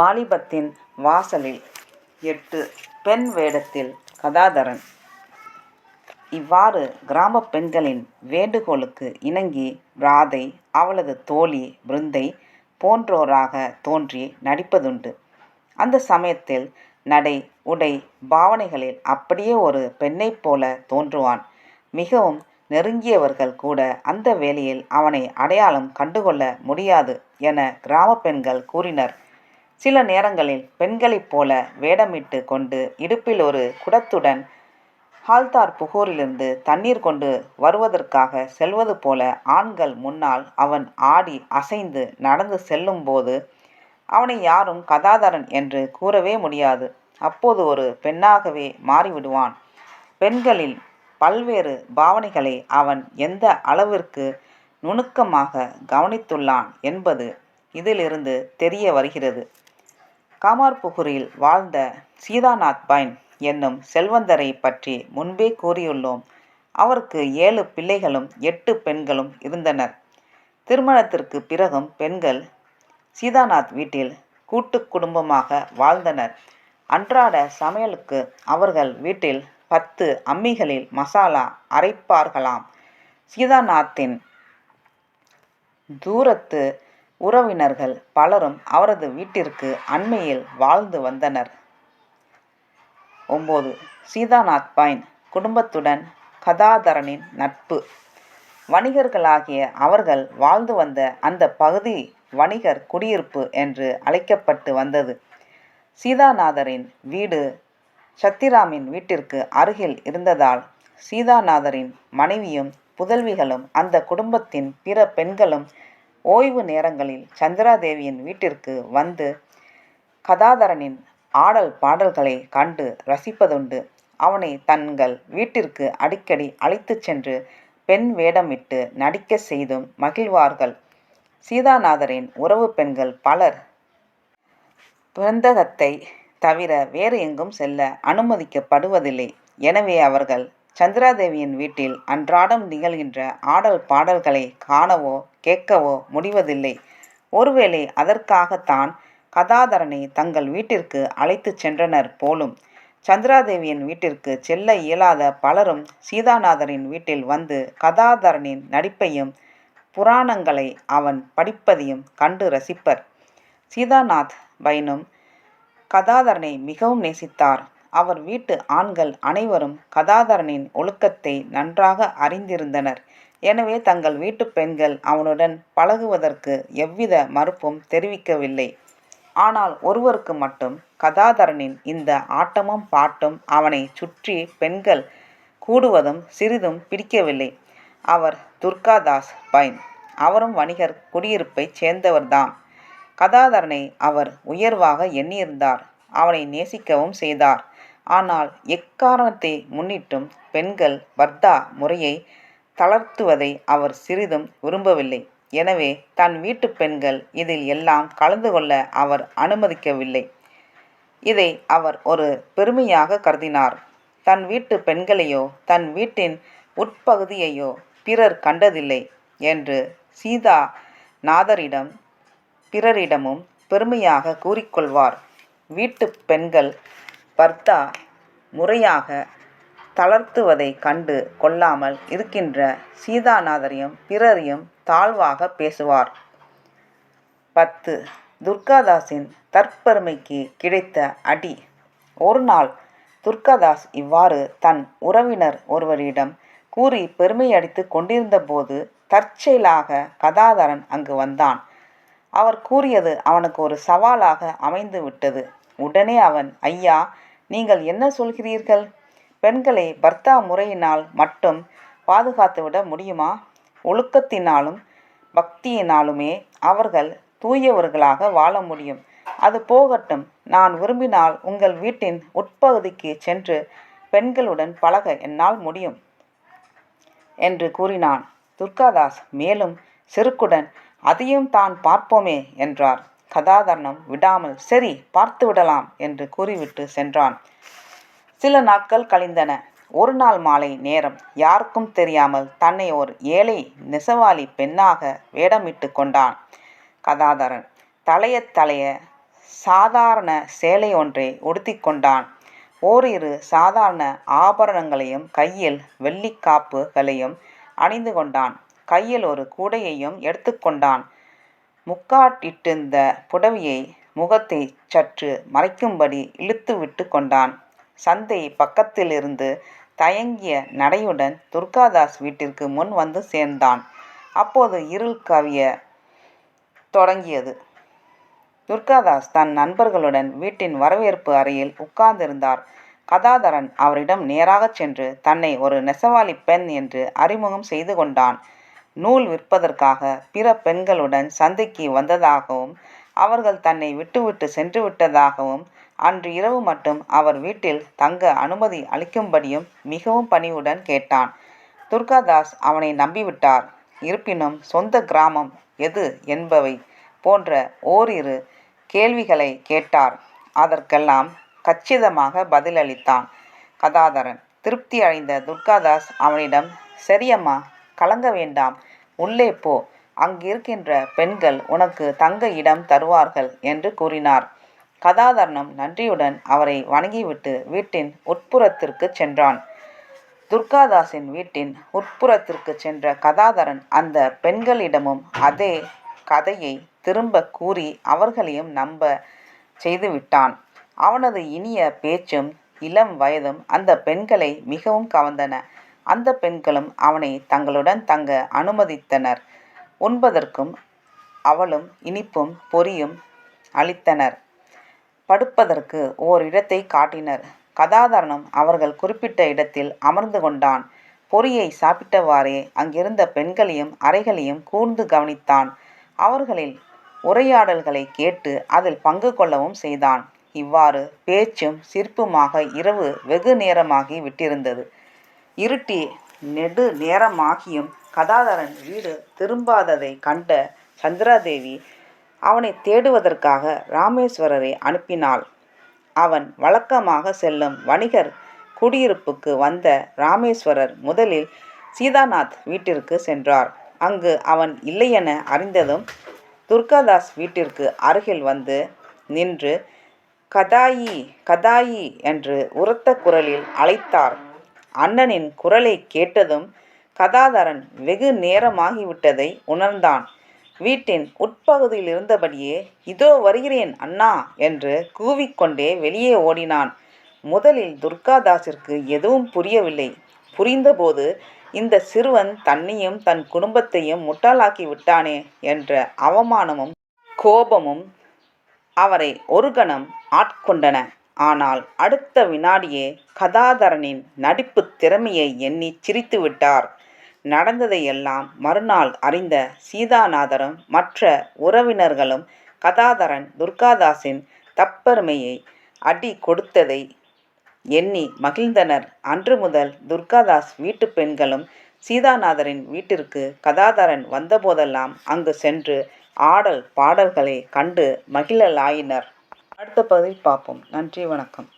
வாலிபத்தின் வாசலில் எட்டு பெண் வேடத்தில் கதாதரன் இவ்வாறு கிராம பெண்களின் வேண்டுகோளுக்கு இணங்கி ராதை அவளது தோழி பிருந்தை போன்றோராக தோன்றி நடிப்பதுண்டு. அந்த சமயத்தில் நடை உடை பாவனைகளில் அப்படியே ஒரு பெண்ணைப் போல தோன்றுவான். மிகவும் நெருங்கியவர்கள் கூட அந்த வேளையில் அவனை அடையாளம் கண்டுகொள்ள முடியாது என கிராம பெண்கள் கூறினர். சில நேரங்களில் பெண்களைப் போல வேடமிட்டுக் கொண்டு இடுப்பில் ஒரு குடத்துடன் ஹால்தார் புகோரிலிருந்து தண்ணீர் கொண்டு வருவதற்காக செல்வது போல ஆண்கள் முன்னால் அவன் ஆடி அசைந்து நடந்து செல்லும்போது அவனை யாரும் கதாதரன் என்று கூறவே முடியாது. அப்போது ஒரு பெண்ணாகவே மாறிவிடுவான். பெண்களில் பல்வேறு பாவனைகளை அவன் எந்த அளவிற்கு நுணுக்கமாக கவனித்துள்ளான் என்பது இதிலிருந்து தெரிய வருகிறது. காமார்புகூரில் வாழ்ந்த சீதாநாத் பைன் என்னும் செல்வந்தரைப் பற்றி முன்பே கூறியுள்ளோம். அவருக்கு ஏழு பிள்ளைகளும் எட்டு பெண்களும் இருந்தனர். திருமணத்திற்கு பிறகும் பெண்கள் சீதாநாத் வீட்டில் கூட்டு குடும்பமாக வாழ்ந்தனர். அன்றாட சமையலுக்கு அவர்கள் வீட்டில் பத்து அம்மிகளில் மசாலா அரைப்பார்களாம். சீதாநாத்தின் தூரத்து உறவினர்கள் பலரும் அவரது வீட்டிற்கு அண்மையில் வாழ்ந்து வந்தனர். ஒன்பது. சீதாநாத் பாயின் குடும்பத்துடன் கதாதரனின் நட்பு வணிகர்களாகிய அவர்கள் வாழ்ந்து வந்த அந்த பகுதி வணிகர் குடியிருப்பு என்று அழைக்கப்பட்டு வந்தது. சீதாநாதரின் வீடு சத்திராமின் வீட்டிற்கு அருகில் இருந்ததால் சீதாநாதரின் மனைவியும் புதல்விகளும் அந்த குடும்பத்தின் பிற பெண்களும் ஓய்வு நேரங்களில் சந்திராதேவியின் வீட்டிற்கு வந்து கதாதரனின் ஆடல் பாடல்களை கண்டு ரசிப்பதுண்டு. அவனை தங்கள் வீட்டிற்கு அடிக்கடி அழைத்துச் சென்று பெண் வேடமிட்டு நடிக்க செய்தும் மகிழ்வார்கள். சீதாநாதரின் உறவுப் பெண்கள் பலர் பிறந்தகத்தை தவிர வேறு எங்கும் செல்ல அனுமதிக்கப்படுவதில்லை. எனவே அவர்கள் சந்திராதேவியின் வீட்டில் அன்றாடம் நிகழ்கின்ற ஆடல் பாடல்களை காணவோ கேட்கவோ முடிவதில்லை. ஒருவேளை அதற்காகத்தான் கதாதரனை தங்கள் வீட்டிற்கு அழைத்துச் சென்றனர் போலும். சந்திராதேவியின் வீட்டிற்கு செல்ல இயலாத பலரும் சீதாநாதரின் வீட்டில் வந்து கதாதரனின் நடிப்பையும் புராணங்களை அவன் படிப்பதையும் கண்டு ரசிப்பர். சீதாநாத் பைனும் கதாதரனை மிகவும் நேசித்தார். அவர் வீட்டு ஆண்கள் அனைவரும் கதாதரனின் ஒழுக்கத்தை நன்றாக அறிந்திருந்தனர். எனவே தங்கள் வீட்டுப் பெண்கள் அவனுடன் பழகுவதற்கு எவ்வித மறுப்பும் தெரிவிக்கவில்லை. ஆனால் ஒருவருக்கு மட்டும் கதாதரனின் இந்த ஆட்டமும் பாட்டும் அவனைச் சுற்றி பெண்கள் கூடுவதும் சிறிதும் பிடிக்கவில்லை. அவர் துர்காதாஸ் பைன். அவரும் வணிகர் குடியிருப்பைச் சேர்ந்தவர்தாம். கதாதரனை அவர் உயர்வாக எண்ணியிருந்தார். அவனை நேசிக்கவும் செய்தார். ஆனால் எக்காரணத்தை முன்னிட்டும் பெண்கள் பர்தா முறையை தளர்த்துவதை அவர் சிறிதும் விரும்பவில்லை. எனவே தன் வீட்டு பெண்கள் இதில் எல்லாம் கலந்து கொள்ள அவர் அனுமதிக்கவில்லை. இதை அவர் ஒரு பெருமையாக கருதினார். தன் வீட்டு பெண்களையோ தன் வீட்டின் உட்பகுதியையோ பிறர் கண்டதில்லை என்று சீதா நாதரிடம் பிறரிடமும் பெருமையாக கூறிக்கொள்வார். வீட்டுப் பெண்கள் பர்தா முறையாக தளர்த்துவதைக் கண்டு கொள்ளாமல் இருக்கின்ற சீதாநாதரையும் பிறரையும் தாழ்வாகப் பேசுவார். பத்து. துர்காதாஸின் தற்பெருமைக்கு கிடைத்த அடி ஒரு நாள் துர்காதாஸ் இவ்வாறு தன் உறவினர் ஒருவரிடம் கூறி பெருமையடித்துக் கொண்டிருந்தபோது தற்செயலாக கதாதரன் அங்கு வந்தான். அவர் கூறியது அவனுக்கு ஒரு சவாலாக அமைந்து விட்டது. உடனே அவன் ஐயா நீங்கள் என்ன சொல்கிறீர்கள்? பெண்களை பர்தா முறையினால் மட்டும் பாதுகாத்துவிட முடியுமா? ஒழுக்கத்தினாலும் பக்தியினாலுமே அவர்கள் தூயவர்களாக வாழ முடியும். அது போகட்டும் நான் விரும்பினால் உங்கள் வீட்டின் உட்பகுதிக்கு சென்று பெண்களுடன் பழக என்னால் முடியும். என்று கூறினான். துர்காதாஸ் மேலும் செருக்குடன் அதையும் தான் பார்ப்போமே என்றார். கதாதரனும் விடாமல் சரி பார்த்துவிடலாம் என்று கூறிவிட்டு சென்றான். சில நாட்கள் கழிந்தன. ஒரு நாள் மாலை நேரம் யாருக்கும் தெரியாமல் தன்னை ஒரு ஏழை நெசவாளிப் பெண்ணாக வேடமிட்டுக் கொண்டான் கதாதரன். தலைய தலைய சாதாரண சேலை ஒன்றை உடுத்தி கொண்டான். ஓரிரு சாதாரண ஆபரணங்களையும் கையில் வெள்ளிக்காப்புகளையும் அணிந்து கொண்டான். கையில் ஒரு கூடையையும் எடுத்துக்கொண்டான் முக்காட்டிட்டிருந்த புடவையை முகத்தைச் சற்று மறைக்கும்படி இழுத்து விட்டுக் கொண்டான். சந்தை பக்கத்திலிருந்து தயங்கிய நடையுடன் துர்காதாஸ் வீட்டிற்கு முன் வந்து சேர்ந்தான். அப்போது இருள் கவியத் தொடங்கியது. துர்காதாஸ் தன் நண்பர்களுடன் வீட்டின் வரவேற்பு அறையில் உட்கார்ந்திருந்தார். கதாதரன் அவரிடம் நேராகச் சென்று தன்னை ஒரு நெசவாளிப் பெண் என்று அறிமுகம் செய்து கொண்டான். நூல் விற்பதற்காக பிற பெண்களுடன் சந்தைக்கு வந்ததாகவும் அவர்கள் தன்னை விட்டுவிட்டு சென்று விட்டதாகவும் அன்று இரவு மட்டும் அவர் வீட்டில் தங்க அனுமதி அளிக்கும்படியும் மிகவும் பணிவுடன் கேட்டான். துர்காதாஸ் அவனை நம்பிவிட்டார். இருப்பினும் சொந்த கிராமம் எது என்பவை போன்ற ஓரிரு கேள்விகளைக் கேட்டார். அதற்கெல்லாம் கச்சிதமாக பதிலளித்தான் கதாதரன். திருப்தி அடைந்த துர்காதாஸ் அவனிடம் சரியம்மா கலங்க வேண்டாம். உள்ளே போ. அங்கிருக்கின்ற பெண்கள் உனக்கு தங்க இடம் தருவார்கள் என்று கூறினார். கதாதரனும் நன்றியுடன் அவரை வணங்கிவிட்டு வீட்டின் உட்புறத்திற்கு சென்றான். துர்காதாசின் வீட்டின் உட்புறத்திற்கு சென்ற கதாதரன் அந்த பெண்களிடமும் அதே கதையை திரும்ப கூறி அவர்களையும் நம்ப செய்துவிட்டான். அவனது இனிய பேச்சும் இளம் வயதும் அந்த பெண்களை மிகவும் கவர்ந்தன. அந்த பெண்களும் அவனை தங்களுடன் தங்க அனுமதித்தனர். உண்பதற்கும் அவளும் இனிப்பும் பொரியும் அளித்தனர். படுப்பதற்கு ஓர் இடத்தை காட்டினர். கதாதரனும் அவர்கள் குறிப்பிட்ட இடத்தில் அமர்ந்து கொண்டான். பொறியை சாப்பிட்டவாறே அங்கிருந்த பெண்களையும் அறைகளையும் கூர்ந்து கவனித்தான். அவர்களில் உரையாடல்களைக் கேட்டு அதில் பங்கு கொள்ளவும் செய்தான். இவ்வாறு பேச்சும் சிரிப்புமாக இரவு வெகு நேரமாகி விட்டிருந்தது. இருட்டி நெடு நேரமாகியும் கதாதரன் வீடு திரும்பாததைக் கண்ட சந்திராதேவி அவனை தேடுவதற்காக ராமேஸ்வரரை அனுப்பினாள். அவன் வழக்கமாக செல்லும் வணிகர் குடியிருப்புக்கு வந்த ராமேஸ்வரர் முதலில் சீதாநாத் வீட்டிற்கு சென்றார். அங்கு அவன் இல்லையென அறிந்ததும் துர்காதாஸ் வீட்டிற்கு அருகில் வந்து நின்று கதாயி கதாயி என்று உரத்த குரலில் அழைத்தார். அண்ணனின் குரலைக் கேட்டதும் கதாதரன் வெகு நேரமாகிவிட்டதை உணர்ந்தான். வீட்டின் உட்பகுதியில் இருந்தபடியே இதோ வருகிறேன் அண்ணா என்று கூவிக்கொண்டே வெளியே ஓடினான். முதலில் துர்காதாசிற்கு எதுவும் புரியவில்லை. புரிந்தபோது இந்த சிறுவன் தன்னையும் தன் குடும்பத்தையும் முட்டாளாக்கி விட்டானே என்ற அவமானமும் கோபமும் அவரை ஒரு கணம் ஆட்கொண்டன. ஆனால் அடுத்த வினாடியே கதாதரனின் நடிப்புத் திறமையை எண்ணிச் சிரித்துவிட்டார். நடந்ததையெல்லாம் மறுநாள் அறிந்த சீதாநாதரும் மற்ற உறவினர்களும் கதாதரன் துர்காதாசின் தப்பெருமையை அடி கொடுத்ததை எண்ணி மகிழ்ந்தனர். அன்று முதல் துர்காதாஸ் வீட்டுப் பெண்களும் சீதாநாதரின் வீட்டிற்கு கதாதரன் வந்தபோதெல்லாம் அங்கு சென்று ஆடல் பாடல்களை கண்டு மகிழலாயினர். அடுத்த பகுதியில் பார்ப்போம். நன்றி வணக்கம்.